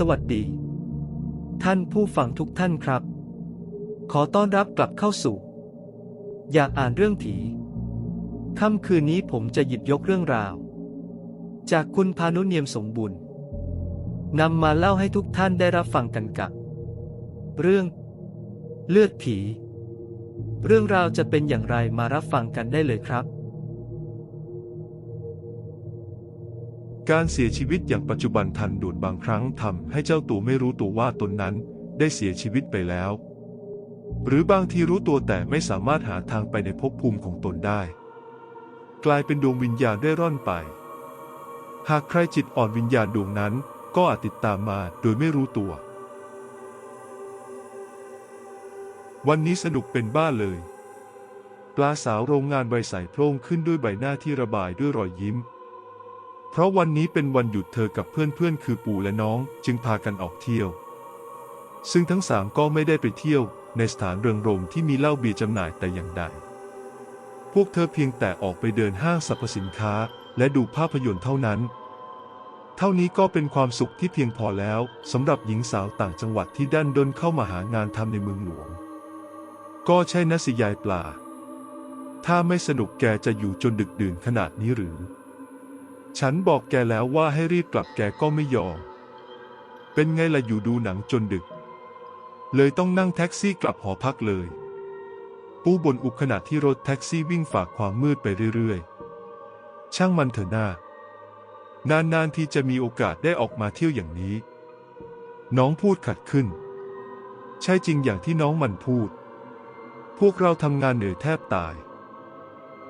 สวัสดี ท่านผู้ฟังทุกท่านครับ ขอต้อนรับกลับเข้าสู่ อยากอ่านเรื่องผีค่ำคืนนี้ผมจะหยิบยกเรื่องราว จากคุณพานุเนียมสมบุญนำมาเล่าให้ทุกท่านได้รับฟังกันกับ เรื่อง เลือดผี เรื่องราวจะเป็นอย่างไรมารับฟังกันได้เลยครับ การเสียชีวิตอย่างปัจจุบันทันด่วนบางครั้งทำให้เจ้าตัวไม่รู้ตัวว่าตนนั้นได้เสียชีวิตไปแล้ว หรือบางทีรู้ตัวแต่ไม่สามารถหาทางไปในภพภูมิของตนได้ กลายเป็นดวงวิญญาณได้ร่อนไป หากใครจิตอ่อนวิญญาณดวงนั้นก็อาจติดตามมาโดยไม่รู้ตัว วันนี้สนุกเป็นบ้าเลย ปลาสาวโรงงานใบใสโพร่งขึ้นด้วยใบหน้าที่ระบายด้วยรอยยิ้ม เพราะวันนี้เป็นวันหยุดเธอกับเพื่อนๆ คือปู่และน้องจึงพากันออกเที่ยว ซึ่งทั้งสามก็ไม่ได้ไปเที่ยว ในสถานเริงรมที่มีเหล้าเบียร์จำหน่ายแต่อย่างใด พวกเธอเพียงแต่ออกไปเดินห้างสรรพสินค้า และดูภาพยนตร์เท่านั้น เท่านี้ก็เป็นความสุขที่เพียงพอแล้วสำหรับหญิงสาวต่างจังหวัดที่ดันด้นเข้ามาหางานทำในเมืองหลวง ก็ใช่นะสิยายปลาถ้าไม่สนุกแกจะอยู่จนดึกดื่นขนาดนี้หรือ ฉันบอกแกแล้วว่าให้รีบกลับแกก็ไม่ยอม เป็นไงล่ะอยู่ดูหนังจนดึก เลยต้องนั่งแท็กซี่กลับหอพักเลย ปูบนอุกขณะที่รถแท็กซี่วิ่งฝากความมืดไปเรื่อยๆ ช่างมันเถอะหน้า นานๆที่จะมีโอกาสได้ออกมาเที่ยวอย่างนี้ น้องพูดขัดขึ้น ใช่จริงอย่างที่น้องมันพูด พวกเราทำงานเหนื่อยแทบตาย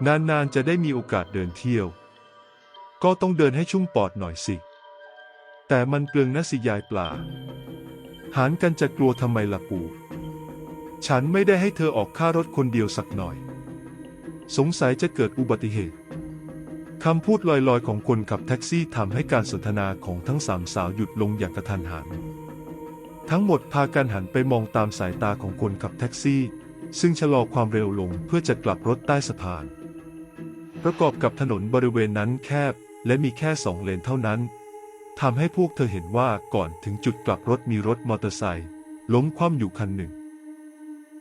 นานๆจะได้มีโอกาสเดินเที่ยว ก็ต้องเดินให้ชุ่มปอดหน่อยสิ แต่มันเปลืองนะสิยายปลา หารกันจะกลัวทำไมล่ะปู่ ฉันไม่ได้ให้เธอออกค่ารถคนเดียวสักหน่อย สงสัยจะเกิดอุบัติเหตุคำพูดลอยๆ ของคนขับแท็กซี่ทำให้การสนทนาของทั้งสามสาวหยุดลงอย่างกระทันหัน ทั้งหมดพากันหันไปมองตามสายตาของคนขับแท็กซี่ ซึ่งชะลอความเร็วลงเพื่อจะกลับรถใต้สะพาน ประกอบกับถนนบริเวณนั้นแคบ และมีแค่สองเลนเท่านั้นทำให้พวกเธอเห็นว่าก่อนถึงจุดกลับรถมีรถมอเตอร์ไซค์ล้มคว่ำอยู่คันหนึ่ง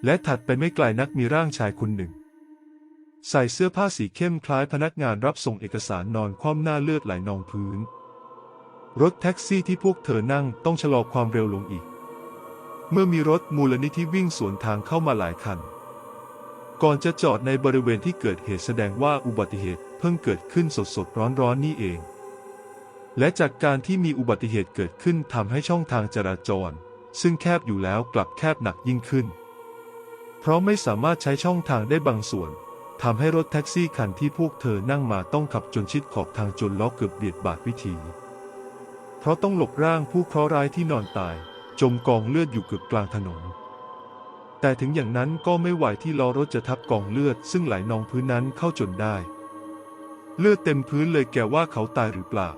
และถัดไปไม่ไกลนักมีร่างชายคนหนึ่ง ใส่เสื้อผ้าสีเข้มคล้ายพนักงานรับส่งเอกสารนอนคว่ำหน้าเลือดไหลนองพื้น รถแท็กซี่ที่พวกเธอนั่งต้องชะลอความเร็วลงอีก เมื่อมีรถมูลนิธิวิ่งสวนทางเข้ามาหลายคัน ก่อนจะจอดในบริเวณที่เกิดเหตุแสดงว่าอุบัติเหตุ เพิ่งเกิดขึ้นสดๆร้อนๆนี่เอง และจากการที่มีอุบัติเหตุเกิดขึ้นทำให้ช่องทางจราจร ซึ่งแคบอยู่แล้วกลับแคบหนักยิ่งขึ้น เพราะไม่สามารถใช้ช่องทางได้บางส่วนทำให้รถแท็กซี่คันที่พวกเธอนั่งมาต้องขับจนชิดขอบทางจนล้อเกือบเบียดบาดวิถี เพราะต้องหลบร่างผู้เคราะห์ร้ายที่นอนตาย จมกองเลือดอยู่เกือบกลางถนน แต่ถึงอย่างนั้นก็ไม่ไหวที่ล้อรถจะทับกองเลือด ซึ่งไหลนองพื้นนั้นเข้าจนได้ เลือดเต็มพื้นเลยแกว่าเขาตายหรือเปล่า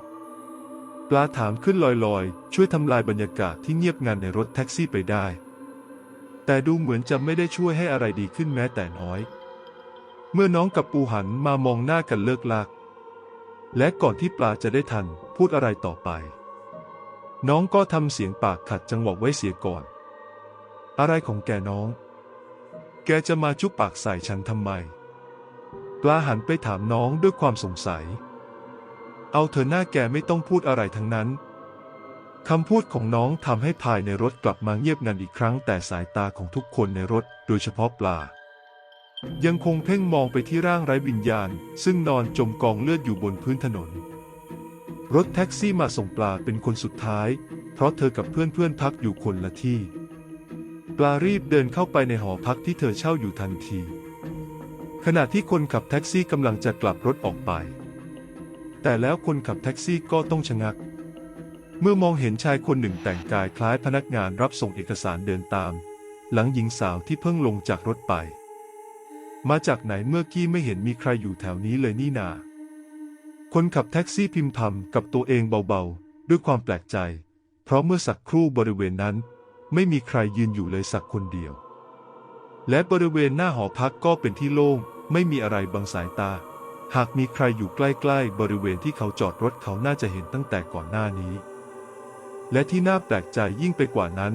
ปลาถามขึ้นลอยๆ ช่วยทำลายบรรยากาศที่เงียบงันในรถแท็กซี่ไปได้ แต่ดูเหมือนจะไม่ได้ช่วยให้อะไรดีขึ้นแม้แต่น้อย เมื่อน้องกับปูหันมามองหน้ากันเลิกลาก และก่อนที่ปลาจะได้ทันพูดอะไรต่อไป น้องก็ทำเสียงปากขัดจังหวะไว้เสียก่อน อะไรของแกน้อง แกจะมาจุบปากใส่ฉันทำไม ปลาหันไปถามน้องด้วยความสงสัย เอาเธอหน้าแกไม่ต้องพูดอะไรทั้งนั้นคำพูดของน้องทำให้ภายในรถกลับมาเงียบงันอีกครั้ง แต่สายตาของทุกคนในรถ โดยเฉพาะปลา ยังคงเพ่งมองไปที่ร่างไร้วิญญาณ ซึ่งนอนจมกองเลือดอยู่บนพื้นถนน รถแท็กซี่มาส่งปลาเป็นคนสุดท้าย เพราะเธอกับเพื่อนๆพักอยู่คนละที่ ปลารีบเดินเข้าไปในหอพักที่เธอเช่าอยู่ทันที ขณะที่คนขับแท็กซี่กำลังจะกลับรถออกไป แต่แล้วคนขับแท็กซี่ก็ต้องชะงัก เมื่อมองเห็นชายคนหนึ่งแต่งกายคล้ายพนักงานรับส่งเอกสารเดินตาม หลังหญิงสาวที่เพิ่งลงจากรถไป มาจากไหนเมื่อกี้ไม่เห็นมีใครอยู่แถวนี้เลยนี่นา คนขับแท็กซี่พิมพ์พำกับตัวเองเบาๆ ด้วยความแปลกใจ เพราะเมื่อสักครู่บริเวณนั้น ไม่มีใครยืนอยู่เลยสักคนเดียว และบริเวณหน้าหอพักก็เป็นที่โล่ง ไม่มีอะไรบังสายตา หากมีใครอยู่ใกล้ๆ บริเวณที่เขาจอดรถเขาน่าจะเห็นตั้งแต่ก่อนหน้านี้ และที่น่าแปลกใจยิ่งไปกว่านั้น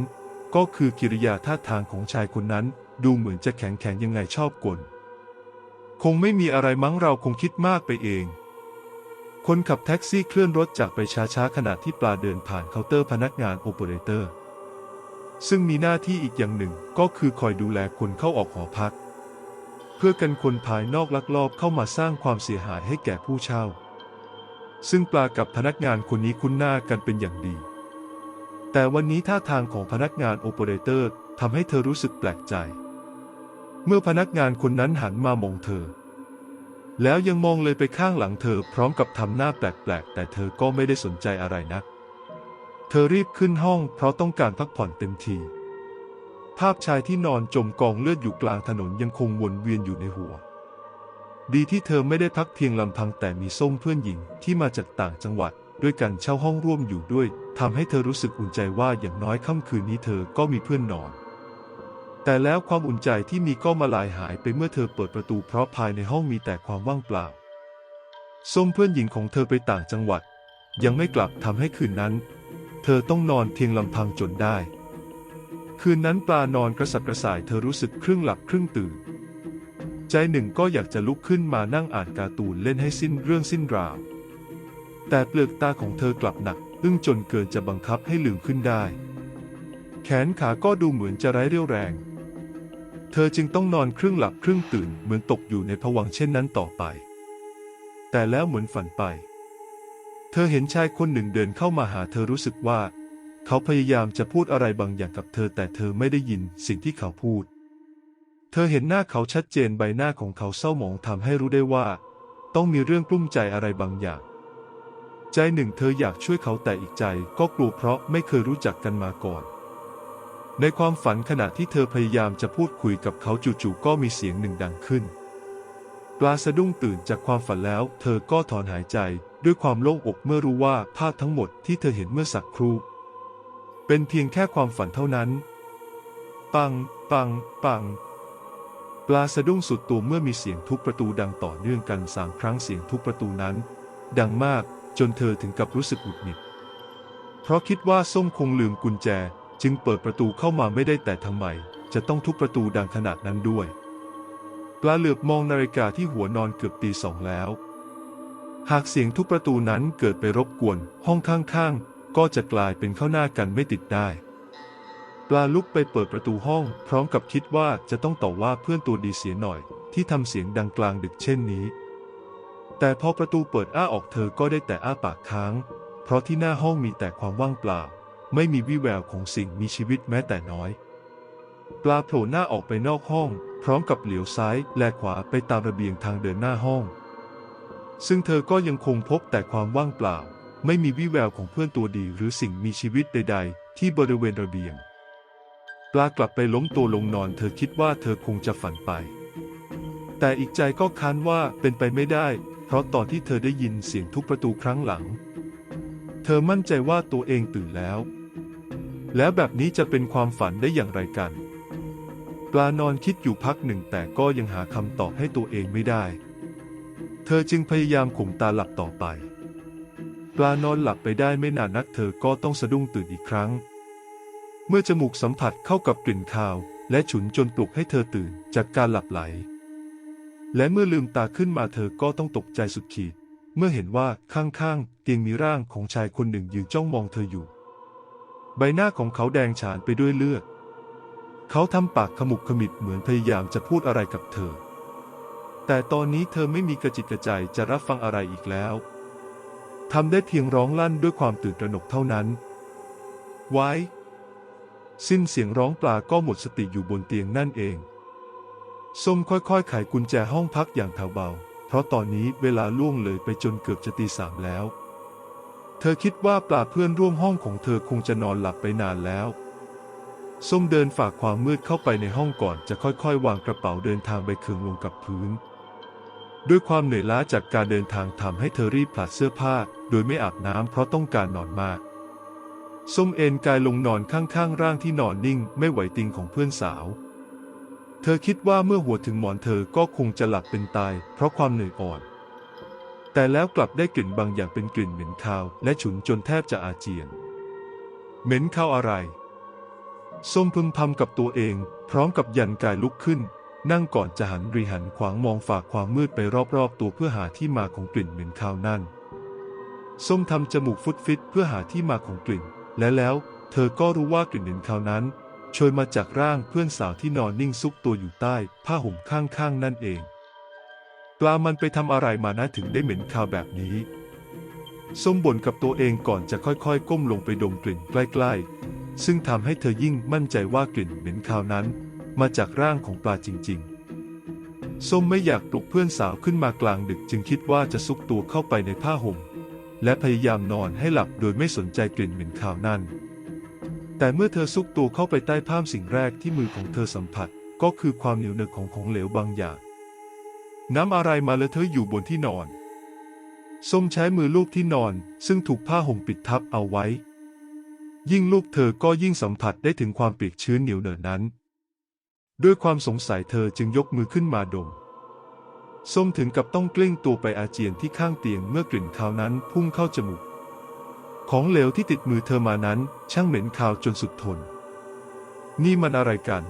ก็คือกิริยาท่าทางของชายคนนั้น ดูเหมือนจะแข็งแข็งยังไงชอบกลคงไม่มีอะไรมั้งเราคงคิดมากไปเอง คนขับแท็กซี่เคลื่อนรถจากไปช้าๆขณะที่ปลาเดินผ่านเคาน์เตอร์พนักงานโอเปอเรเตอร์ ซึ่งมีหน้าที่อีกอย่างหนึ่งก็คือคอยดูแลคนเข้าออกหอพัก พื่อกันคนภายนอกลักลอบเข้ามาสร้างความเสียหายให้แก่ผู้เช่า ซึ่งปลากับพนักงานคนนี้คุ้นหน้ากันเป็นอย่างดี แต่วันนี้ท่าทางของพนักงานโอเปอเรเตอร์ทำให้เธอรู้สึกแปลกใจ เมื่อพนักงานคนนั้นหันมามองเธอ แล้วยังมองเลยไปข้างหลังเธอพร้อมกับทำหน้าแปลกๆ แต่เธอก็ไม่ได้สนใจอะไรนัก เธอรีบขึ้นห้องเพราะต้องการพักผ่อนเต็มที ภาพชายที่นอนจมกองเลือดอยู่กลางถนนยังคงวนเวียนอยู่ในหัว ดีที่เธอไม่ได้พักเพียงลำพังแต่มีส้มเพื่อนหญิงที่มาจากต่างจังหวัด ด้วยกันเช่าห้องร่วมอยู่ด้วยทำให้เธอรู้สึกอุ่นใจว่าอย่างน้อยค่ำคืนนี้เธอก็มีเพื่อนนอน แต่แล้วความอุ่นใจที่มีก็มาลายหายไปเมื่อเธอเปิดประตูเพราะภายในห้องมีแต่ความว่างเปล่า ส้มเพื่อนหญิงของเธอไปต่างจังหวัด ยังไม่กลับทำให้คืนนั้น เธอต้องนอนเพียงลำพังจนได้ คืนนั้นปลานอนกระสับกระส่ายเธอรู้สึกครึ่งหลับครึ่งตื่น ใจหนึ่งก็อยากจะลุกขึ้นมานั่งอ่านการ์ตูนเล่นให้สิ้นเรื่องสิ้นราว แต่เปลือกตาของเธอกลับหนักอึ้งจนเกินจะบังคับให้ลืมขึ้นได้ แขนขาก็ดูเหมือนจะไร้เรี่ยวแรง เธอจึงต้องนอนครึ่งหลับครึ่งตื่นเหมือนตกอยู่ในผวังเช่นนั้นต่อไป แต่แล้วเหมือนฝันไป เธอเห็นชายคนหนึ่งเดินเข้ามาหาเธอรู้สึกว่า เขาพยายามจะพูดอะไรบางอย่างกับเธอแต่เธอไม่ได้ยินสิ่งที่เขาพูด เธอเห็นหน้าเขาชัดเจนใบหน้าของเขาเศร้าหมองทำให้รู้ได้ว่า ต้องมีเรื่องกลุ้มใจอะไรบางอย่าง ใจหนึ่งเธออยากช่วยเขาแต่อีกใจก็กลัวเพราะไม่เคยรู้จักกันมาก่อน ในความฝันขณะที่เธอพยายามจะพูดคุยกับเขาจู่ๆก็มีเสียงหนึ่งดังขึ้นปลาสะดุ้งตื่นจากความฝันแล้ว เธอก็ถอนหายใจด้วยความโล่งอกเมื่อรู้ว่าภาพทั้งหมดที่เธอเห็นเมื่อสักครู่ เป็นเพียงแค่ความฝันเท่านั้น ปัง ปัง ปัง ปลาสะดุ้งสุดตัวเมื่อมีเสียงทุบประตูดังต่อเนื่องกันสามครั้งเสียงทุบประตูนั้น ดังมากจนเธอถึงกับรู้สึกหงุดหงิด เพราะคิดว่าส้มคงลืมกุญแจ จึงเปิดประตูเข้ามาไม่ได้แต่ทำไม จะต้องทุบประตูดังขนาดนั้นด้วย ปลาเหลือบมองนาฬิกาที่หัวนอนเกือบตีสองแล้ว หากเสียงทุบประตูนั้นเกิดไปรบกวนห้องข้างๆ ก็จะกลายเป็นเข้าหน้ากันไม่ติดได้ ปลาลุกไปเปิดประตูห้อง พร้อมกับคิดว่าจะต้องต่อว่าเพื่อนตัวดีเสียหน่อย ที่ทำเสียงดังกลางดึกเช่นนี้ แต่พอประตูเปิดอ้าออกเธอก็ได้แต่อ้าปากค้าง เพราะที่หน้าห้องมีแต่ความว่างเปล่า ไม่มีวี่แววของสิ่งมีชีวิตแม้แต่น้อย ปลาโผล่หน้าออกไปนอกห้อง พร้อมกับเหลียวซ้ายและขวาไปตามระเบียงทางเดินหน้าห้องซึ่งเธอก็ยังคงพบแต่ความว่างเปล่า ไม่มีวี่แววของเพื่อนตัวดีหรือสิ่งมีชีวิตใด ๆ ที่บริเวณระเบียง ปลากลับไปล้มตัวลงนอนเธอคิดว่าเธอคงจะฝันไป แต่อีกใจก็ค้านว่าเป็นไปไม่ได้ เพราะตอนที่เธอได้ยินเสียงทุบประตูครั้งหลัง เธอมั่นใจว่าตัวเองตื่นแล้ว แล้วแบบนี้จะเป็นความฝันได้อย่างไรกัน ปลานอนคิดอยู่พักหนึ่งแต่ก็ยังหาคำตอบให้ตัวเองไม่ได้ เธอจึงพยายามข่มตาหลับต่อไป ปลานอนหลับไปได้ไม่นานนักเธอก็ต้องสะดุ้งตื่นอีกครั้ง เมื่อจมูกสัมผัสเข้ากับกลิ่นคาว และฉุนจนปลุกให้เธอตื่นจากการหลับไหล และเมื่อลืมตาขึ้นมาเธอก็ต้องตกใจสุดขีด เมื่อเห็นว่าข้างๆเตียงมีร่างของชายคนหนึ่งยืนจ้องมองเธออยู่ ใบหน้าของเขาแดงฉานไปด้วยเลือด เขาทำปากขมุบขมิบเหมือนพยายามจะพูดอะไรกับเธอ แต่ตอนนี้เธอไม่มีกระจิตกระใจจะรับฟังอะไรอีกแล้ว ทำได้เพียงร้องลั่นด้วยความตื่นตระหนกเท่านั้น ไว้ สิ้นเสียงร้องปลาก็หมดสติอยู่บนเตียงนั่นเอง ส้มค่อยๆ ไขกุญแจห้องพักอย่างแถวเบา เพราะตอนนี้เวลาล่วงเลยไปจนเกือบจะตีสามแล้ว เธอคิดว่าปลาเพื่อนร่วมห้องของเธอคงจะนอนหลับไปนานแล้ว ส้มเดินฝากความมืดเข้าไปในห้องก่อนจะค่อยๆ วางกระเป๋าเดินทางไปเคืองลงกับพื้น ด้วยความเหนื่อยล้าจากการเดินทางทำให้เธอรีบผลัดเสื้อผ้า โดยไม่อาบน้ำเพราะต้องการนอนมากส้มเอ็นกายลงนอนข้างๆ ร่างที่นอนนิ่งไม่ไหวติงของเพื่อนสาว เธอคิดว่าเมื่อหัวถึงหมอนเธอก็คงจะหลับเป็นตาย เพราะความเหนื่อยอ่อน แต่แล้วกลับได้กลิ่นบางอย่างเป็นกลิ่นเหม็นคาว และฉุนจนแทบจะอาเจียน เหม็นข้าวอะไร ส้มพึมพำกับตัวเอง พร้อมกับยันกายลุกขึ้น นั่งก่อนจะหันรีหันขวางมองฝากความมืดไปรอบๆ ตัวเพื่อหาที่มาของกลิ่นเหม็นข้าวนั่นส้มทำจมูกฟุดฟิตเพื่อหาที่มาของกลิ่น และแล้วเธอก็รู้ว่ากลิ่นเหม็นข้าวนั้นโชยมาจากร่างเพื่อนสาวที่นอนนิ่งซุกตัวอยู่ใต้ ผ้าห่มข้างๆ นั่นเอง ปลามันไปทำอะไรมานะถึงได้เหม็นข้าวแบบนี้ส้มบ่นกับตัวเองก่อนจะค่อยๆ ก้มลงไปดมกลิ่นใกล้ๆ ซึ่งทำให้เธอยิ่งมั่นใจว่ากลิ่นเหม็นคาวนั้น มาจากร่างของปลาจริง ๆ ส้มไม่อยากปลุกเพื่อนสาวขึ้นมากลางดึกจึงคิดว่าจะซุกตัวเข้าไปในผ้าห่ม และพยายามนอนให้หลับโดยไม่สนใจกลิ่นเหม็นคาวนั้นแต่เมื่อเธอซุกตัวเข้าไปใต้ผ้าสิ่งแรกที่มือของเธอสัมผัสก็คือความเหนียวเหนอะของของเหลวบางอย่าง น้ำอะไรมาเลอะเทอะอยู่บนที่นอน ส้มใช้มือลูบที่นอนซึ่งถูกผ้าห่มปิดทับเอาไว้ ยิ่งลูบเธอก็ยิ่งสัมผัสได้ถึงความเปียกชื้นเหนียวเหนอะนั้น ด้วยความสงสัยเธอจึงยกมือขึ้นมาดม ส้มถึงกับต้องกลิ้งตัวไปอาเจียนที่ข้างเตียงเมื่อกลิ่นคาวนั้นพุ่งเข้าจมูก ของเหลวที่ติดมือเธอมานั้นช่างเหม็นคาวจนสุดทน นี่มันอะไรกัน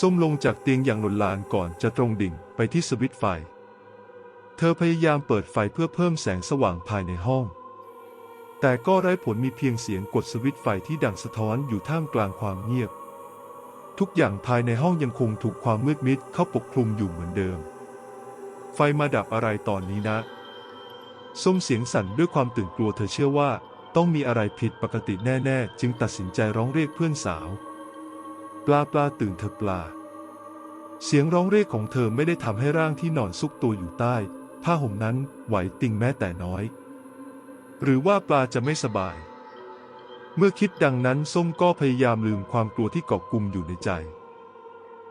ส้มลงจากเตียงอย่างหล่นลานก่อนจะตรงดิ่งไปที่สวิตไฟ เธอพยายามเปิดไฟเพื่อเพิ่มแสงสว่างภายในห้อง แต่ก็ไร้ผลมีเพียงเสียงกดสวิตไฟที่ดังสะท้อนอยู่ท่ามกลางความเงียบ ทุกอย่างภายในห้องยังคงถูกความมืดมิดเข้าปกคลุมอยู่เหมือนเดิม ไฟมาดับอะไรตอนนี้นะ ส้มเสียงสั่นด้วยความตื่นกลัวเธอเชื่อว่า ต้องมีอะไรผิดปกติแน่ ๆ จึงตัดสินใจร้องเรียกเพื่อนสาว ปลาปลาตื่นเธอปลา เสียงร้องเรียกของเธอไม่ได้ทำให้ร่างที่นอนซุกตัวอยู่ใต้ ผ้าห่มนั้นไหวติงแม้แต่น้อย หรือว่าปลาจะไม่สบาย เมื่อคิดดังนั้นส้มก็พยายามลืมความกลัวที่เกาะกลุ่มอยู่ในใจ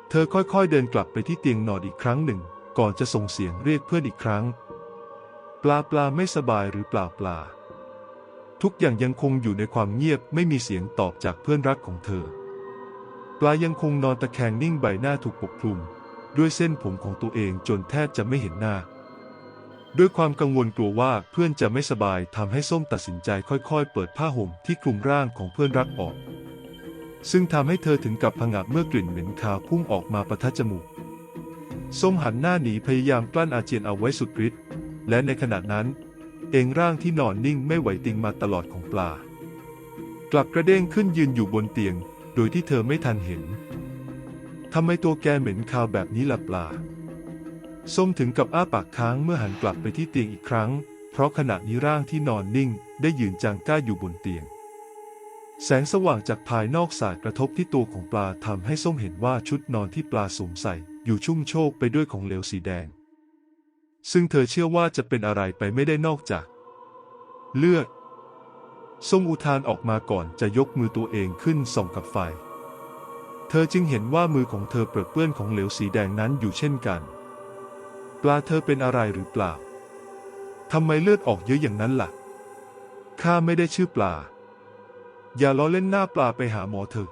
เธอค่อยๆเดินกลับไปที่เตียงนอนอีกครั้งหนึ่ง ก่อนจะส่งเสียงเรียกเพื่อนอีกครั้ง ปลาปลาไม่สบายหรือเปล่าปลา ทุกอย่างยังคงอยู่ในความเงียบไม่มีเสียงตอบจากเพื่อนรักของเธอ ปลายังคงนอนตะแคงนิ่งใบหน้าถูกปกคลุม ด้วยเส้นผมของตัวเองจนแทบจะไม่เห็นหน้า ด้วยความกังวลกลัวว่าเพื่อนจะไม่สบายทำให้ส้มตัดสินใจค่อยๆ เปิดผ้าห่มที่คลุมร่างของเพื่อนรักออก ซึ่งทำให้เธอถึงกับผงะเมื่อกลิ่นเหม็นคาวพุ่งออกมาประทัดจมูก ส้มหันหน้าหนีพยายามกลั้นอาเจียนเอาไว้สุดฤทธิ์และในขณะนั้น เองร่างที่นอนนิ่งไม่ไหวติงมาตลอดของปลา กลับกระเด้งขึ้นยืนอยู่บนเตียง โดยที่เธอไม่ทันเห็นทำไมตัวแกเหม็นคาวแบบนี้ล่ะปลา ส้มถึงกับอ้าปากค้างเมื่อหันกลับไปที่เตียงอีกครั้ง เพราะขณะนี้ร่างที่นอนนิ่ง ได้ยืนจางก้าอยู่บนเตียง แสงสว่างจากภายนอกสาดกระทบที่ตัวของปลาทำให้ส้มเห็นว่าชุดนอนที่ปลาสวมใส่ อยู่ชุ่มโชกไปด้วยของเหลวสีแดง ซึ่งเธอเชื่อว่าจะเป็นอะไรไปไม่ได้นอกจาก เลือดส้มอุทานออกมาก่อนจะยกมือตัวเองขึ้นส่องกับไฟ เธอจึงเห็นว่ามือของเธอเปื้อนเปื้อนของเหลวสีแดงนั้นอยู่เช่นกัน ปลาเธอเป็นอะไรหรือเปล่า ทำไมเลือดออกเยอะอย่างนั้นล่ะ ข้าไม่ได้ชื่อปลา อย่าล้อเล่นหน้าปลาไปหาหมอเถอะ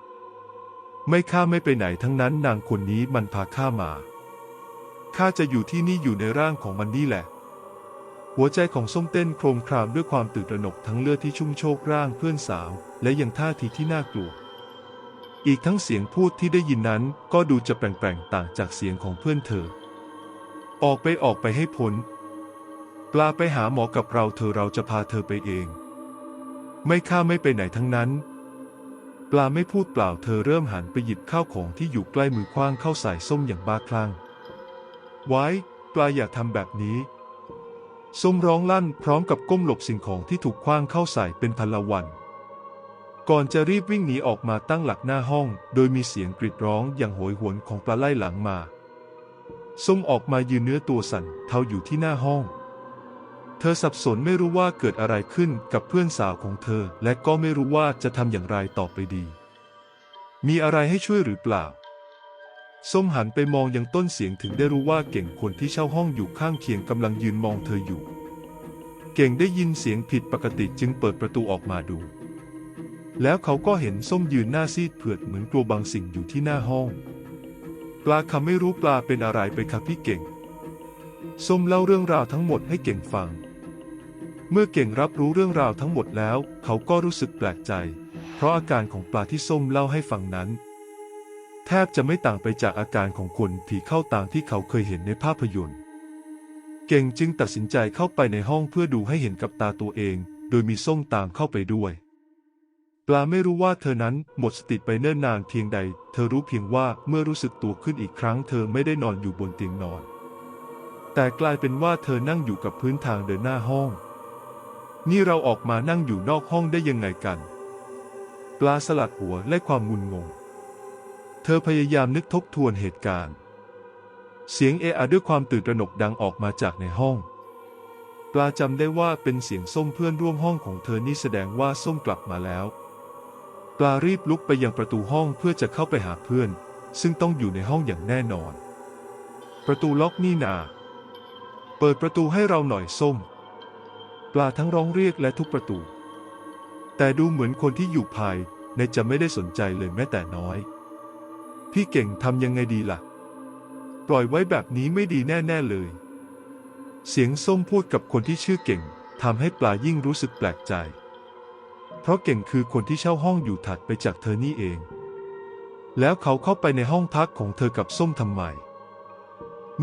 ไม่ข้าไม่ไปไหนทั้งนั้นนางคนนี้มันพาข้ามา ข้าจะอยู่ที่นี่อยู่ในร่างของมันนี่แหละ หัวใจของส้มเต้นโครมครามด้วยความตื่นตระหนกทั้งเลือดที่ชุ่มโชกร่างเพื่อนสาว และยังท่าทีที่น่ากลัวอีกทั้งเสียงพูดที่ได้ยินนั้นก็ดูจะแปลงๆต่างจากเสียงของเพื่อนเธอ ออกไปออกไปให้พ้น ปลาไปหาหมอกับเราเธอเราจะพาเธอไปเอง ไม่ข้าไม่ไปไหนทั้งนั้น ปลาไม่พูดเปล่าเธอเริ่มหันไปหยิบข้าวของที่อยู่ใกล้มือคว้างเข้าใส่ส้มอย่างบ้าคลั่ง ไว้ ปลาอย่าทำแบบนี้ส้มร้องลั่นพร้อมกับก้มหลบสิ่งของที่ถูกคว้างเข้าใส่เป็นพันละวัน ก่อนจะรีบวิ่งหนีออกมาตั้งหลักหน้าห้อง โดยมีเสียงกรีดร้องอย่างโหยหวนของปลาไล่หลังมา ส้มออกมายืนเนื้อตัวสั่นเทาอยู่ที่หน้าห้อง เธอสับสนไม่รู้ว่าเกิดอะไรขึ้นกับเพื่อนสาวของเธอ และก็ไม่รู้ว่าจะทำอย่างไรต่อไปดี มีอะไรให้ช่วยหรือเปล่า ส้มหันไปมองยังต้นเสียงถึงได้รู้ว่าเก่งคนที่เช่าห้องอยู่ข้างเคียงกำลังยืนมองเธออยู่ เก่งได้ยินเสียงผิดปกติจึงเปิดประตูออกมาดู แล้วเขาก็เห็นส้มยืนหน้าซีดเผือดเหมือนกลัวบางสิ่งอยู่ที่หน้าห้อง ปลาคำไม่รู้ปลาเป็นอะไรไปครับพี่เก่ง ส้มเล่าเรื่องราวทั้งหมดให้เก่งฟัง เมื่อเก่งรับรู้เรื่องราวทั้งหมดแล้ว เขาก็รู้สึกแปลกใจ เพราะอาการของปลาที่ส้มเล่าให้ฟังนั้น แทบจะไม่ต่างไปจากอาการของคนผีเข้าตามที่เขาเคยเห็นในภาพยนตร์ เก่งจึงตัดสินใจเข้าไปในห้องเพื่อดูให้เห็นกับตาตัวเอง โดยมีส้มตามเข้าไปด้วย ปลาไม่รู้ว่าเธอนั้นหมดสติไปเนิ่นนานเพียงใด เธอรู้เพียงว่าเมื่อรู้สึกตัวขึ้นอีกครั้ง เธอไม่ได้นอนอยู่บนเตียงนอน แต่กลายเป็นว่าเธอนั่งอยู่กับพื้นทางเดินหน้าห้อง นี่เราออกมานั่งอยู่นอกห้องได้ยังไงกัน ปลาสลัดหัวและความงุนงง เธอพยายามนึกทบทวนเหตุการณ์ เสียงเอะอะด้วยความตื่นตระหนกดังออกมาจากในห้องปลาจำได้ว่าเป็นเสียงส้มเพื่อนร่วมห้องของเธอนี่แสดงว่าส้มกลับมาแล้ว ปลารีบลุกไปยังประตูห้องเพื่อจะเข้าไปหาเพื่อน ซึ่งต้องอยู่ในห้องอย่างแน่นอน ประตูล็อกนี่นา เปิดประตูให้เราหน่อยส้ม ปลาทั้งร้องเรียกและทุกประตู แต่ดูเหมือนคนที่อยู่ภายในจะไม่ได้สนใจเลยแม้แต่น้อย พี่เก่งทำยังไงดีล่ะ ปล่อยไว้แบบนี้ไม่ดีแน่ๆเลย เสียงส้มพูดกับคนที่ชื่อเก่งทำให้ปลายิ่งรู้สึกแปลกใจ เพราะเก่งคือคนที่เช่าห้องอยู่ถัดไปจากเธอนี่เอง แล้วเขาเข้าไปในห้องพักของเธอกับส้มทำไม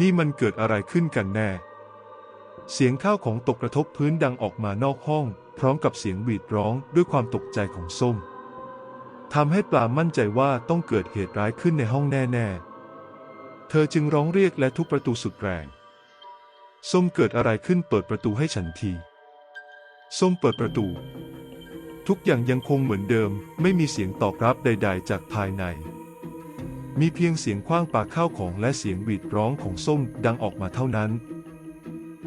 นี่มันเกิดอะไรขึ้นกันแน่ เสียงข้าวของตกกระทบพื้นดังออกมานอกห้อง พร้อมกับเสียงหวีดร้องด้วยความตกใจของส้มทำให้ปลามั่นใจว่าต้องเกิดเหตุร้ายขึ้นในห้องแน่ๆ เธอจึงร้องเรียกและทุบประตูสุดแรง ส้มเกิดอะไรขึ้นเปิดประตูให้ฉันที ส้มเปิดประตู ทุกอย่างยังคงเหมือนเดิม ไม่มีเสียงตอบรับใด ๆ จากภายใน มีเพียงเสียงคว้างปาข้าวของและเสียงหวีดร้องของส้มดังออกมาเท่านั้น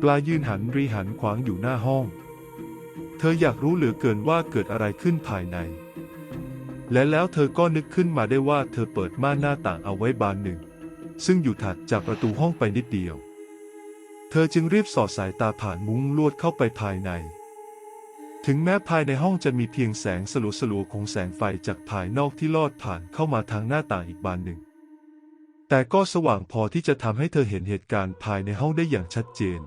ปลายืนหันรีหันขวางอยู่หน้าห้อง เธออยากรู้เหลือเกินว่าเกิดอะไรขึ้นภายใน และแล้วเธอก็นึกขึ้นมาได้ว่าเธอเปิดม่านหน้าต่างเอาไว้บานหนึ่ง ซึ่งอยู่ถัดจากประตูห้องไปนิดเดียว เธอจึงรีบสอดสายตาผ่านมุ้งลวดเข้าไปภายใน ถึงแม้ภายในห้องจะมีเพียงแสงสลัวๆของแสงไฟจากภายนอกที่ลอดผ่านเข้ามาทางหน้าต่างอีกบานหนึ่ง แต่ก็สว่างพอที่จะทำให้เธอเห็นเหตุการณ์ภายในห้องได้อย่างชัดเจน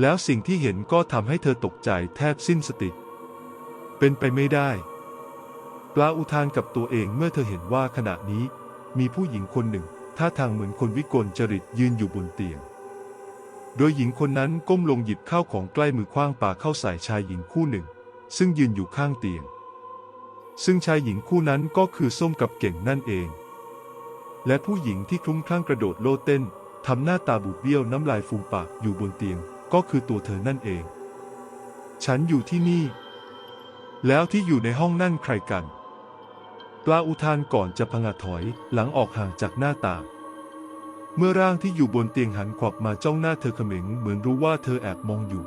แล้วสิ่งที่เห็นก็ทำให้เธอตกใจแทบสิ้นสติ เป็นไปไม่ได้ ปลาอุทานกับตัวเองเมื่อเธอเห็นว่าขณะนี้ มีผู้หญิงคนหนึ่งท่าทางเหมือนคนวิกลจริตยืนอยู่บนเตียง โดยหญิงคนนั้นก้มลงหยิบข้าวของใกล้มือคว้างปาเข้าใส่ชายหญิงคู่หนึ่ง ซึ่งยืนอยู่ข้างเตียง ซึ่งชายหญิงคู่นั้นก็คือส้มกับเก่งนั่นเอง และผู้หญิงที่คลุ้มคลั่งกระโดดโลดเต้นทำหน้าตาบูดเบี้ยวน้ำลายฟูมปากอยู่บนเตียงก็คือตัวเธอนั่นเอง ฉันอยู่ที่นี่ แล้วที่อยู่ในห้องนั่นใครกัน ปลาอุทานก่อนจะพงะถอยหลังออกห่างจากหน้าต่าง เมื่อร่างที่อยู่บนเตียงหันขวับมาจ้องหน้าเธอเขม็งเหมือนรู้ว่าเธอแอบมองอยู่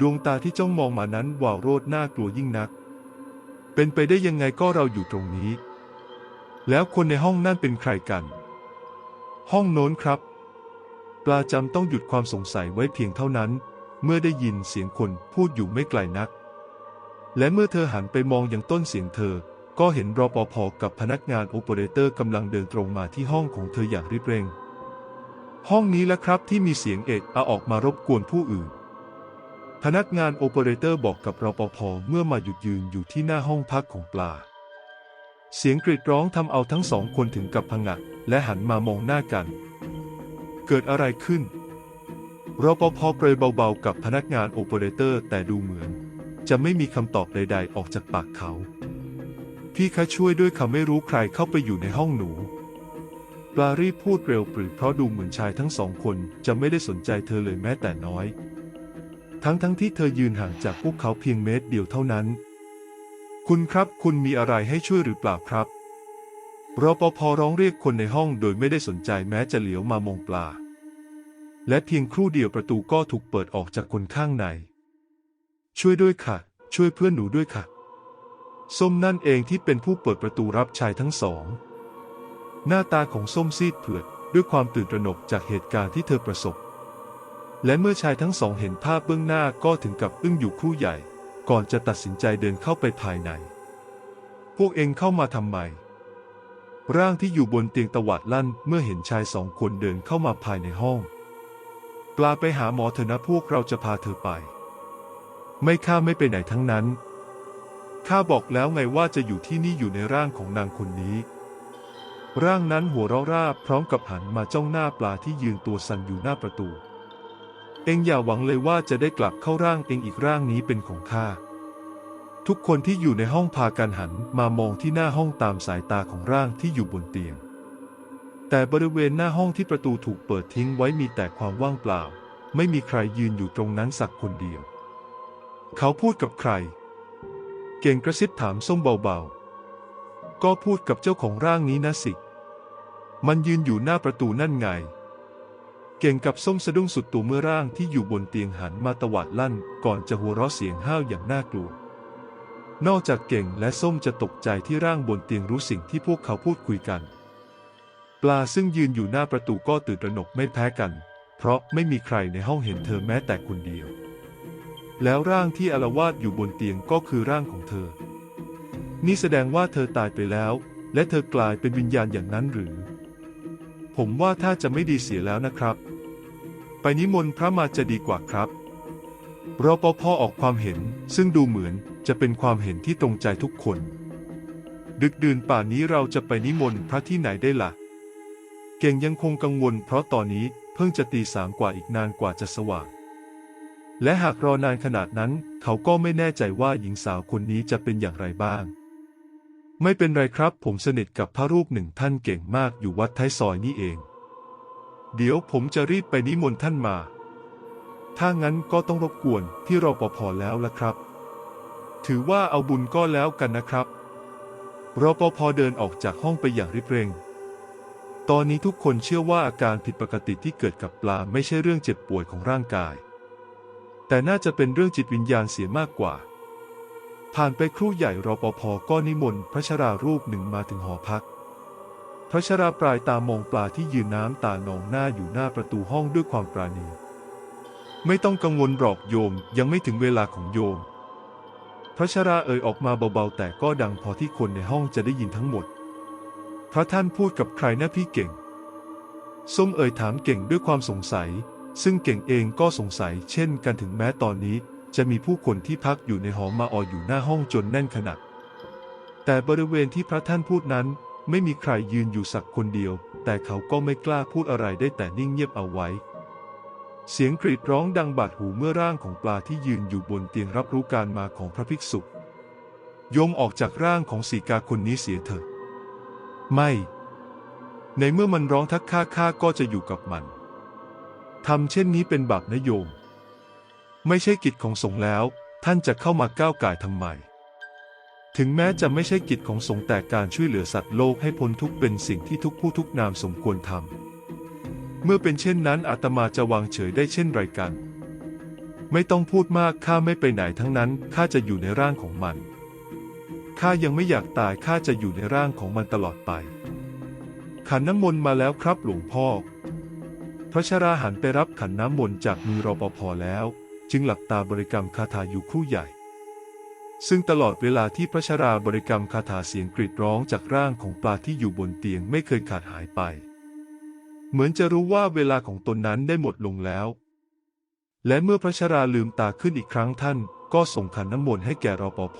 ดวงตาที่จ้องมองมานั้นวาวโรดน่ากลัวยิ่งนัก เป็นไปได้ยังไงก็เราอยู่ตรงนี้ แล้วคนในห้องนั่นเป็นใครกัน ห้องโน้นครับ ปลาจำต้องหยุดความสงสัยไว้เพียงเท่านั้น เมื่อได้ยินเสียงคนพูดอยู่ไม่ไกลนัก และเมื่อเธอหันไปมองอยังต้นเสียงเธอ ก็เห็นรอปภกับพนักงานโอเปอเรเตอร์กำลังเดินตรงมาที่ห้องของเธออย่างรีบเร่ง ห้องนี้แหละครับที่มีเสียงเอะอะออกมารบกวนผู้อื่น พนักงานโอเปอเรเตอร์บอกกับรปภเมื่อมาหยุดยืนอยู่ที่หน้าห้องพักของปลา เสียงกรีดร้องทำเอาทั้งสองคนถึงกับพงะและหันมามองหน้ากัน เกิดอะไรขึ้นรปภเปรยเบาๆกับพนักงานโอเปอเรเตอร์แต่ดูเหมือน จะไม่มีคำตอบใด ๆ ออกจากปากเขา พี่คะช่วยด้วยเขาไม่รู้ใครเข้าไปอยู่ในห้องหนู ปลารีพูดเร็วปรือเพราะดูเหมือนชายทั้งสองคนจะไม่ได้สนใจเธอเลยแม้แต่น้อย ทั้งๆทที่เธอยืนห่างจากพวกเขาเพียงเมตรเดียวเท่านั้น คุณครับคุณมีอะไรให้ช่วยหรือเปล่าครับรปภร้องเรียกคนในห้องโดยไม่ได้สนใจแม้จะเหลียวมามองปลา และเพียงครู่เดียวประตูก็ถูกเปิดออกจากคนข้างใน ช่วยด้วยค่ะ ช่วยเพื่อนหนูด้วยค่ะ ส้มนั่นเองที่เป็นผู้เปิดประตูรับชายทั้งสอง หน้าตาของส้มซีดเผือดด้วยความตื่นตระหนกจากเหตุการณ์ที่เธอประสบ และเมื่อชายทั้งสองเห็นภาพเบื้องหน้าก็ถึงกับอึ้งอยู่ครู่ใหญ่ ก่อนจะตัดสินใจเดินเข้าไปภายใน พวกเองเข้ามาทำไม ร่างที่อยู่บนเตียงตวาดลั่นเมื่อเห็นชายสองคนเดินเข้ามาภายในห้องปลาไปหาหมอเถอะนะพวกเราจะพาเธอไป ไม่ข้าไม่ไปไหนทั้งนั้น ข้าบอกแล้วไงว่าจะอยู่ที่นี่อยู่ในร่างของนางคนนี้ ร่างนั้นหัวเราะราบพร้อมกับหันมาจ้องหน้าปลาที่ยืนตัวสั่นอยู่หน้าประตู เองอย่าหวังเลยว่าจะได้กลับเข้าร่างเองอีกร่างนี้เป็นของข้า ทุกคนที่อยู่ในห้องพากันหันมามองที่หน้าห้องตามสายตาของร่างที่อยู่บนเตียง แต่บริเวณหน้าห้องที่ประตูถูกเปิดทิ้งไว้มีแต่ความว่างเปล่า ไม่มีใครยืนอยู่ตรงนั้นสักคนเดียว เขาพูดกับใคร เก่งกระซิบถามส้มเบาๆ ก็พูดกับเจ้าของร่างนี้นะสิ มันยืนอยู่หน้าประตูนั่นไง เก่งกับส้มสะดุ้งสุดตัวเมื่อร่างที่อยู่บนเตียงหันมาตวาดลั่น ก่อนจะหัวเราะเสียงห้าวอย่างน่ากลัว นอกจากเก่งและส้มจะตกใจที่ร่างบนเตียงรู้สิ่งที่พวกเขาพูดคุยกัน ปลาซึ่งยืนอยู่หน้าประตูก็ตื่นตระหนกไม่แพ้กัน เพราะไม่มีใครในห้องเห็นเธอแม้แต่คนเดียว แล้วร่างที่อาวาสอยู่บนเตียงก็คือร่างของเธอ นี่แสดงว่าเธอตายไปแล้ว และเธอกลายเป็นวิญญาณอย่างนั้นหรือ ผมว่าถ้าจะไม่ดีเสียแล้วนะครับ ไปนิมนต์พระมาจะดีกว่าครับรปภออกความเห็นซึ่งดูเหมือนจะเป็นความเห็นที่ตรงใจทุกคน ดึกดื่นป่านนี้เราจะไปนิมนต์พระที่ไหนได้ละ่ะ เก่งยังคงกังวลเพราะตอนนี้เพิ่งจะตีสามกว่าอีกนานกว่าจะสว่าง และหากรอนานขนาดนั้น เขาก็ไม่แน่ใจว่าหญิงสาวคนนี้จะเป็นอย่างไรบ้าง ไม่เป็นไรครับ ผมสนิทกับพระรูปหนึ่งท่านเก่งมากอยู่วัดท้ายซอยนี่เอง เดี๋ยวผมจะรีบไปนิมนต์ท่านมา ถ้างั้นก็ต้องรบกวนที่รอปภแล้วละครับ ถือว่าเอาบุญก็แล้วกันนะครับรปภเดินออกจากห้องไปอย่างรีบเร่ง ตอนนี้ทุกคนเชื่อว่าอาการผิดปกติที่เกิดกับปลาไม่ใช่เรื่องเจ็บป่วยของร่างกาย แต่น่าจะเป็นเรื่องจิตวิญญาณเสียมากกว่า ผ่านไปครู่ใหญ่รปภก็นิมนต์พระชรารูปหนึ่งมาถึงหอพัก พระชราปลายตามองปลาที่ยืนน้ำตานองหน้าอยู่หน้าประตูห้องด้วยความปราณี ไม่ต้องกังวลหรอกโยมยังไม่ถึงเวลาของโยม พระชราเอ่ยออกมาเบาๆ แต่ก็ดังพอที่คนในห้องจะได้ยินทั้งหมด พระท่านพูดกับใครนะพี่เก่ง ส้มเอ่ยถามเก่งด้วยความสงสัย ซึ่งเก่งเองก็สงสัยเช่นกันถึงแม้ตอนนี้จะมีผู้คนที่พักอยู่ในหอมาอออยู่หน้าห้องจนแน่นขนาด แต่บริเวณที่พระท่านพูดนั้นไม่มีใครยืนอยู่สักคนเดียว แต่เขาก็ไม่กล้าพูดอะไรได้แต่นิ่งเงียบเอาไว้ เสียงกรีดร้องดังบาดหูเมื่อร่างของปลาที่ยืนอยู่บนเตียงรับรู้การมาของพระภิกษุโยมออกจากร่างของสีกาคนนี้เสียเถิด ไม่ ในเมื่อมันร้องทักข้าข้าก็จะอยู่กับมัน ทำเช่นนี้เป็นบาปนะโยม ไม่ใช่กิจของสงฆ์แล้ว ท่านจะเข้ามาก้าวก่ายทำไม ถึงแม้จะไม่ใช่กิจของสงฆ์แต่การช่วยเหลือสัตว์โลกให้พ้นทุกข์เป็นสิ่งที่ทุกผู้ทุกนามสมควรทำ เมื่อเป็นเช่นนั้นอาตมาจะวางเฉยได้เช่นไรกัน ไม่ต้องพูดมากข้าไม่ไปไหนทั้งนั้นข้าจะอยู่ในร่างของมันข้ายังไม่อยากตายข้าจะอยู่ในร่างของมันตลอดไป ขันน้ำมนต์มาแล้วครับหลวงพ่อ พระชราหันไปรับขันน้ำมนต์จากมือรอปภแล้ว จึงหลับตาบริกรรมคาถาอยู่คู่ใหญ่ ซึ่งตลอดเวลาที่พระชราบริกรรมคาถาเสียงกรีดร้องจากร่างของปลาที่อยู่บนเตียงไม่เคยขาดหายไป เหมือนจะรู้ว่าเวลาของตนนั้นได้หมดลงแล้ว และเมื่อพระชราลืมตาขึ้นอีกครั้งท่าน ก็ส่งขันน้ำมนต์ให้แก่รอปภ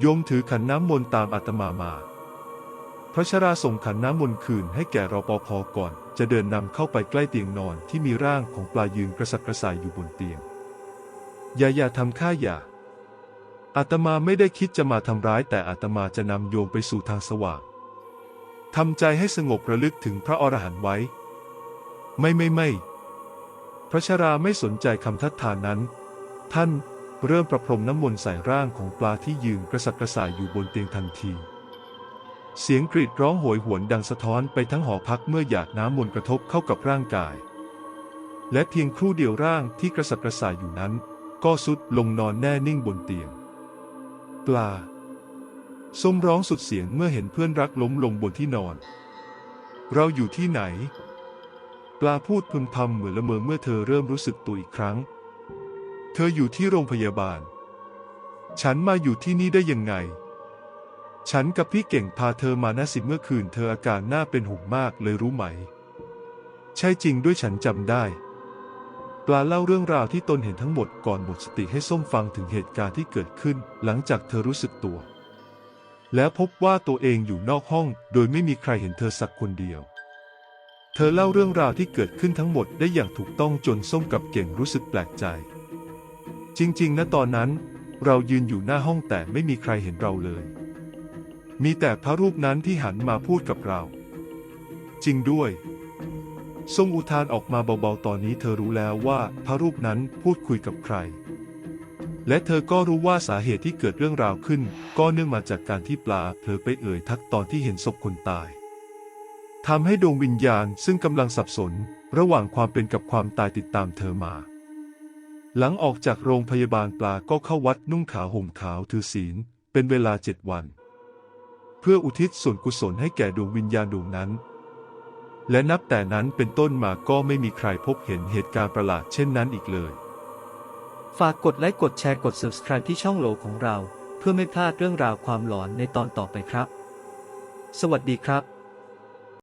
โยมถือขันน้ำมนต์ตามอาตมามา พระชราส่งขันน้ำมนต์คืนให้แก่รปภก่อน จะเดินนำเข้าไปใกล้เตียงนอนที่มีร่างของปลายืนกระสับกระส่ายอยู่บนเตียง อย่าอย่าทำข้าอย่าอาตมาไม่ได้คิดจะมาทำร้าย แต่อาตมาจะนำโยมไปสู่ทางสว่างทำใจให้สงบระลึกถึงพระอรหันต์ไว้ ไม่ไม่ไม่ พระชราไม่สนใจคำทัดทานนั้น ท่านเริ่มประพรมน้ำมนต์ใส่ร่างของปลาที่ยืนกระสับกระส่ายอยู่บนเตียงทันที เสียงกรีดร้องโหยหวนดังสะท้อนไปทั้งหอพักเมื่อหยาดน้ำมนต์กระทบเข้ากับร่างกาย และเพียงครู่เดียวร่างที่กระสับกระส่ายอยู่นั้น ก็สุดลงนอนแน่นิ่งบนเตียง ปลาส้มร้องสุดเสียงเมื่อเห็นเพื่อนรักล้มลงบนที่นอน เราอยู่ที่ไหน ปลาพูดพึมพำเหมือนละเมอเมื่อเธอเริ่มรู้สึกตัวอีกครั้ง เธออยู่ที่โรงพยาบาล ฉันมาอยู่ที่นี่ได้ยังไง ฉันกับพี่เก่งพาเธอมานะสิเมื่อคืนเธออาการน่าเป็นห่วงมากเลยรู้ไหม ใช่จริงด้วยฉันจำได้ ปลาเล่าเรื่องราวที่ตนเห็นทั้งหมดก่อนหมดสติให้ส้มฟังถึงเหตุการณ์ที่เกิดขึ้น หลังจากเธอรู้สึกตัว แล้วพบว่าตัวเองอยู่นอกห้อง โดยไม่มีใครเห็นเธอสักคนเดียว เธอเล่าเรื่องราวที่เกิดขึ้นทั้งหมดได้อย่างถูกต้องจนส้มกับเก่งรู้สึกแปลกใจ จริง ๆ นะตอนนั้น เรายืนอยู่หน้าห้องแต่ไม่มีใครเห็นเราเลย มีแต่พระรูปนั้นที่หันมาพูดกับเรา จริงด้วยส้มอุทานออกมาเบาๆ ตอนนี้เธอรู้แล้วว่าพระรูปนั้นพูดคุยกับใคร และเธอก็รู้ว่าสาเหตุที่เกิดเรื่องราวขึ้น ก็เนื่องมาจากการที่ปลาเผลอไปเอ่ยทักตอนที่เห็นศพคนตายทำให้ดวงวิญญาณซึ่งกำลังสับสน ระหว่างความเป็นกับความตายติดตามเธอมาหลังออกจากโรงพยาบาลปลาก็เข้าวัดนุ่งขาวห่มขาวถือศีล เป็นเวลาเจ็ดวัน เพื่ออุทิศส่วนกุศลให้แก่ดวงวิญญาณดวงนั้น และนับแต่นั้นเป็นต้นมาก็ไม่มีใครพบเห็นเหตุการณ์ประหลาดเช่นนั้นอีกเลย ฝากกดไลค์กดแชร์กด subscribe ที่ช่องโหลของเรา เพื่อไม่พลาดเรื่องราวความหลอนในตอนต่อไปครับ สวัสดีครับ